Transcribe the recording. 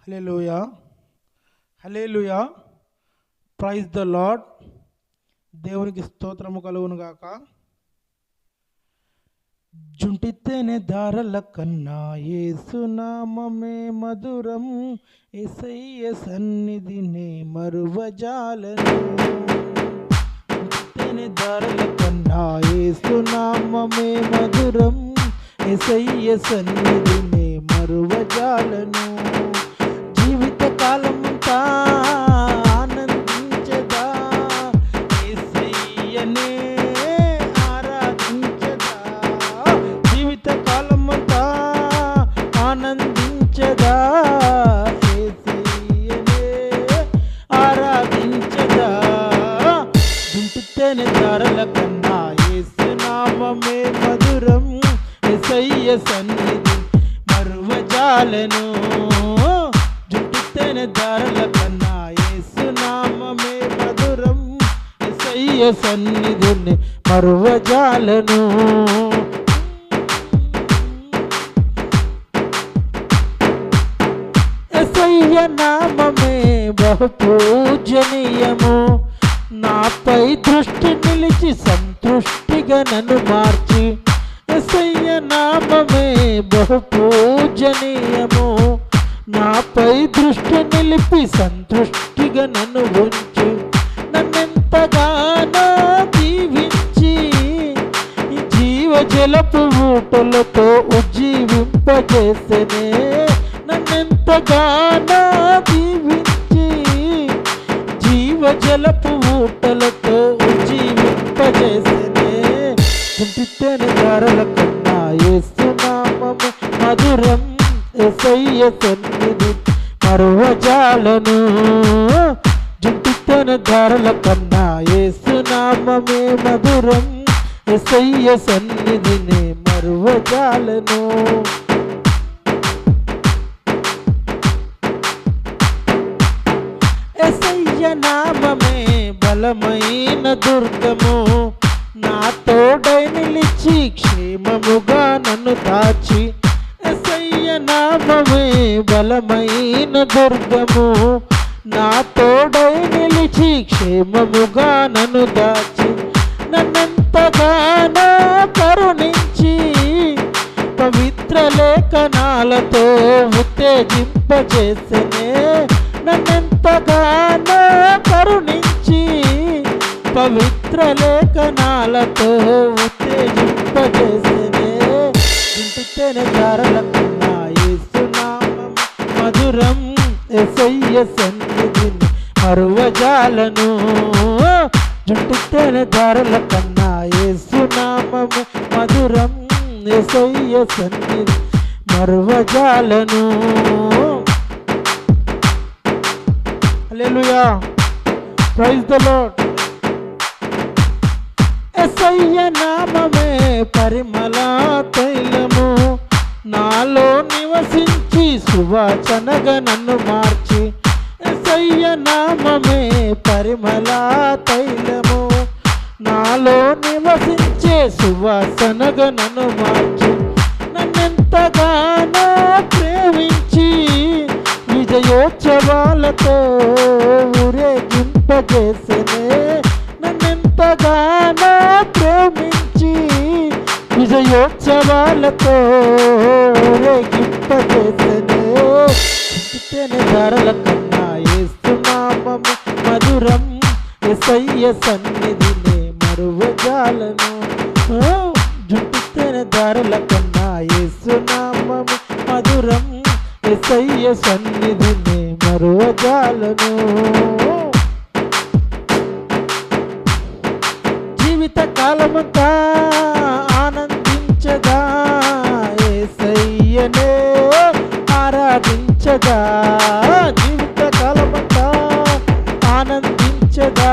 Hallelujah hallelujah praise the Lord దేవునికి స్తోత్రము కలుగును గాక. జుంటితేనే దారల కన్నా ఏసునామమే మధురం. ఎసయ్య సన్నిధినే మరువజాలను. జుంటితేనే దారల కన్నా ఏసునామమే మధురం. ఎసయ్య సన్నిధినే మరువజాలను. ఆనందించదా ఆరాధించదా? దుంటుతేనే దారల కన్నా యేసునామమే మధురం. ఎసయ్య సన్నిధి మరువజాలను. జుట్టుతేనే దారల కన్నా యేసునామమే మధురం. ఎసయ్య సన్నిధిని మరువజాలను. అయ్య నామమే బహు పూజనీయము నాపై దృష్టి నిలిచి సంతృష్టిగా నన్ను మార్చి. ఎసయ్య నామమే బహు పూజనీయము నాపై దృష్టి నిలిపి సంతృష్టిగా నన్ను ఉంచి. నన్నెంతగానో దీవించి. ఈ జీవ ఊటలతో ఉజ్జీవింపజేసనే. నన్నెంతగానో దీవించి జీవజలపు ఊటలతో జీవింపజేసినే కుంటితేనే దారల కన్నా ఏసునామము మధురం ఎసయ్య సన్నిధి మరువజాలను జుంటితేనే దారల కన్నా ఏసునామమే మధురం ఎసయ్య సన్నిధిని మరువజాలను దుర్గము నా తోడై నిలిచి క్షేమముగా నన్ను దాచి ఎసయ్య నామమే బలమైన దుర్గము. నా తోడై నిలిచి క్షేమముగా నన్ను దాచి నన్నెంతగానో కరుణించి పవిత్ర లేఖనాలతో ఉత్తేజింపజేసనే నన్నెంతగానో చిత్రలేఖనాలతో ఉత్తేజింపజేసినే ఇంటితేనే దారల కన్నా యేసునామం మధురం. ఎసయ్య సన్నిధిని మరువజాలను జుట్టుతేనే ధరల కన్నా ఏసునామము మధురం. ఎసయ్య సన్నిధి మరువజాలను hallelujah. Praise the Lord. Yesayya నామమే పరిమళ తైలము. నాలో నివసించి సువాచనగా నన్ను మార్చి. ఎసయ్య నామమే పరిమళ తైలము. నాలో నివసించే సువాసనగా నన్ను మార్చి. వాళ్ళతో ఊరేగింపజేసనే చింతితేనే ధరల కన్నా ఏస్తున్నామము మధురం ఎసయ్య సన్నిధినే మరువజాలను. ఓ, జుంటితేనే ధరల కన్నా ఏసునామము మధురం ఎసయ్య సన్నిధిని మరువజాలను. జీవిత కాలమంతా జీవిత కాలమంతా ఆనందించదా?